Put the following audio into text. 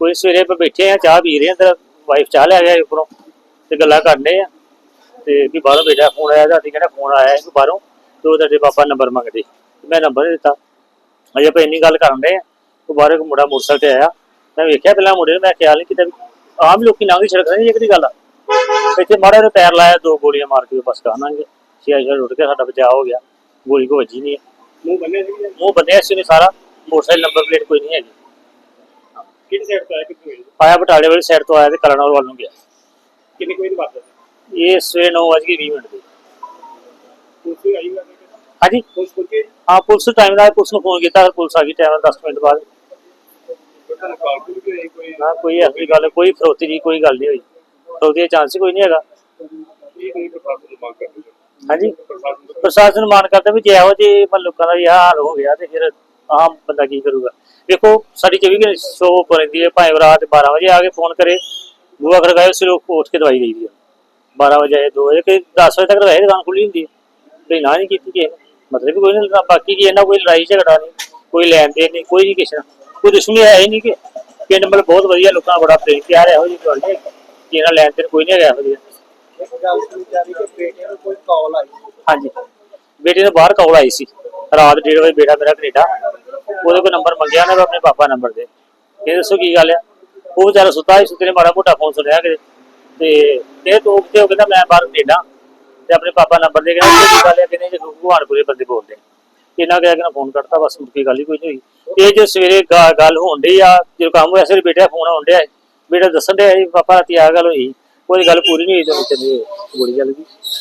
ਕੋਈ ਸਵੇਰੇ ਆਪਾਂ ਬੈਠੇ ਆ ਚਾਹ ਪੀ ਰਹੇ ਆ ਤੇ ਵਾਈਫ ਚਾਹ ਲੈ ਗਿਆ ਉੱਪਰੋਂ ਤੇ ਗੱਲਾਂ ਕਰਨੇ ਆ। ਤੇ ਵੀ ਬਾਹਰੋਂ ਬੇਟਾ ਫੋਨ ਆਇਆ ਤਾਂ ਕਹਿੰਦਾ ਫੋਨ ਆਇਆ ਸੀ ਬਾਹਰੋਂ ਤੇ ਉਹ ਤੁਹਾਡੇ ਪਾਪਾ ਨੰਬਰ ਮੰਗਦੇ ਮੈਂ ਨੰਬਰ ਦਿੱਤਾ। ਅਜੇ ਆਪਾਂ ਇੰਨੀ ਗੱਲ ਕਰਨ ਦੇ ਆ ਉਹ ਬਾਹਰੋਂ ਇੱਕ ਮੁੰਡਾ ਮੋਟਰਸਾਈਕਲ ਤੇ ਆਇਆ। ਮੈਂ ਵੇਖਿਆ ਪਹਿਲਾਂ ਮੁੰਡੇ ਨੂੰ ਮੈਂ ਖਿਆਲ ਨਹੀਂ ਕੀਤਾ ਆਮ ਲੋਕੀ ਲੰਘਦੀ ਸੜਕ ਨਹੀਂ ਇਹ ਕਿਹੜੀ ਗੱਲ। ਆ ਇੱਥੇ ਮਾੜਾ ਜਿਹਾ ਪੈਰ ਲਾਇਆ ਦੋ ਗੋਲੀਆਂ ਮਾਰ ਕੇ ਬਸ ਕਹਾਂਗੇ ਛੇ ਛੇ ਉੱਡ ਕੇ ਸਾਡਾ ਬਚਾਅ ਹੋ ਗਿਆ। ਗੋਲੀ ਕੋ ਵੱਜੀ ਨਹੀਂ। ਮੂੰਹ ਬੰਨੇ ਸੀ ਮੂੰਹ ਬੰਨਿਆ ਸੀ ਨੇ ਸਾਰਾ। ਮੋਟਰਸਾਈਕਲ ਨੰਬਰ ਪਲੇਟ ਕੋਈ ਨਹੀਂ ਹੈਗੀ। ਕਿਹੜੀ ਸਾਈਡ ਤੋਂ ਆਇਆ ਕਿੱਥੋਂ ਆਇਆ? ਆਇਆ ਬਟਾਲੇ ਵਾਲੀ ਸਾਈਡ ਤੋਂ ਆਇਆ ਤੇ ਕਰਨਾਲ ਵੱਲ ਨੂੰ ਗਿਆ। ਕਿੰਨੇ ਕੋਈ ਦੀ ਬਾਤ ਹੈ? ਇਹ ਸਵੇਰੇ 9 ਵਜੇ 20 ਮਿੰਟ ਦੀ। ਪੁਲਿਸ ਆਈ ਹੋਈ ਹੈ ਹਾਂਜੀ? ਪੁਲਿਸ ਪੁੱਛ ਕੇ ਹਾਂ ਪੁਲਿਸ ਟਾਈਮ ਨਾਲ ਪੁਲਿਸ ਨੂੰ ਫੋਨ ਕੀਤਾ ਪੁਲਿਸ ਆ ਗਈ ਟਾਈਮ 10 ਮਿੰਟ ਬਾਅਦ। ਕਾਲ ਕੋਈ ਨਾ ਕੋਈ ਐਸੀ ਗੱਲ ਕੋਈ ਫਰੋਤੀ ਦੀ ਕੋਈ ਗੱਲ ਨਹੀਂ ਹੋਈ। ਫਰੋਤੀ ਦਾ ਚਾਂਸ ਕੋਈ ਨਹੀਂ ਹੈਗਾ। ਹਾਂਜੀ? ਪ੍ਰਸ਼ਾਸਨ ਮਾਨ ਕਰਦਾ ਵੀ ਜੇ ਇਹੋ ਜਿਹੇ ਲੋਕਾਂ ਦਾ ਇਹ ਹਾਲ ਹੋ ਗਿਆ ਤੇ ਫਿਰ ਆਮ ਬੰਦਾ ਕੀ ਕਰੂਗਾ? ਵੇਖੋ ਸਾਡੀ 24 ਘੰਟੇ ਸ਼ੋ ਰਹਿੰਦੀ ਹੈ, ਭਾਵੇਂ ਰਾਤ 12 ਵਜੇ ਆ ਕੇ ਫੋਨ ਕਰੇ ਬੂਆ ਖੜਕਾਏ ਉਸ ਲੋਕ ਉੱਠ ਕੇ ਦਵਾਈ ਦੇਈਦੀ ਹੈ 12 ਵਜੇ ਆਏ 2 ਵਜੇ ਕਿ 10 ਵਜੇ ਤੱਕ ਤਾਂ ਵੈਸੇ ਦੁਕਾਨ ਖੁੱਲੀ ਹੁੰਦੀ ਹੈ। ਤੇ ਨਾ ਨਹੀਂ ਕੀਤੀ ਕਿਸੇ ਨੇ। ਮਤਲਬ ਕਿ ਕੋਈ ਨਹੀਂ ਬਾਕੀ ਕੀ ਇਹਨਾਂ ਕੋਈ ਲੈਣ ਦੇਣ ਨਹੀਂ ਕੋਈ ਨਹੀਂ ਕਿਸੇ ਨਾਲ। ਕੋਈ ਦੁਸ਼ਮਣੀ ਹੈ ਹੀ ਨਹੀਂ ਕਿ ਪਿੰਡ ਮਤਲਬ ਬਹੁਤ ਵਧੀਆ, ਲੋਕਾਂ ਦਾ ਬੜਾ ਪ੍ਰੇਮ, ਪਿਆਰ ਹੈ ਇਹੋ ਜਿਹੀ ਗੱਲ ਨਹੀਂ ਕਿ ਇਹਨਾਂ ਲੈਣ ਦੇਣ ਕੋਈ ਨਹੀਂ ਹੈਗਾ ਇਹੋ ਜਿਹਾ। ਹਾਂਜੀ। ਬੇਟੇ ਨੂੰ ਬਾਹਰ ਕਾਲ ਆਈ ਸੀ। ਰਾਤ 1:30 ਵਜੇ ਬੇਟਾ ਮੇਰਾ ਕੈਨੇਡਾ ਉਹਦੇ ਕੋਲ ਨੰਬਰ ਮੰਗਿਆ ਨਾ ਆਪਣੇ ਪਾਪਾ ਨੰਬਰ ਦੇ ਇਹ ਦੱਸੋ ਕੀ ਗੱਲ ਆ? ਉਹ ਵਿਚਾਰਾ ਸੁੱਤਾ ਸੀ, ਸੁੱਤੇ ਨੇ ਮਾੜਾ ਮੋਟਾ ਫੋਨ ਸੁਣਿਆ ਕਿਤੇ। ਤੇ ਇਹ ਤੋਂ ਕਿਤੇ ਉਹ ਕਹਿੰਦਾ, ਮੈਂ ਬਾਹਰ ਕੈਨੇਡਾ ਤੇ ਆਪਣੇ ਪਾਪਾ ਨੰਬਰ ਦੇ ਕਹਿੰਦਾ, ਕੀ ਗੱਲ ਆ? ਕਹਿੰਦੇ, ਜੇ ਗੁਹਾਨਪੁਰੇ ਬੰਦੇ ਬੋਲਦੇ। ਇਹਨਾਂ ਕਹਿ ਕੇ ਫੋਨ ਕੱਟਤਾ, ਬਸ ਮੁੜ ਗੱਲ ਹੀ ਕੋਈ ਨਹੀਂ ਹੋਈ। ਇਹ ਜੋ ਸਵੇਰੇ ਗੱਲ ਹੋਣ ਡਈ ਆ, ਜਦੋਂ ਕੰਮ ਹੋਇਆ ਸਿਰ ਬੇਟਾ ਫੋਨ ਆਉਣ ਡਿਆ। ਬੇਟਾ ਦੱਸਣ ਡਿਆ ਪਾਪਾ, ਰਾਤੀ ਆ ਗੱਲ ਹੋਈ। ਉਹਦੀ ਗੱਲ ਪੂਰੀ ਨਹੀਂ ਹੋਈ, ਤੇ ਵਿੱਚ ਗੋਲੀ ਚੱਲ ਗਈ।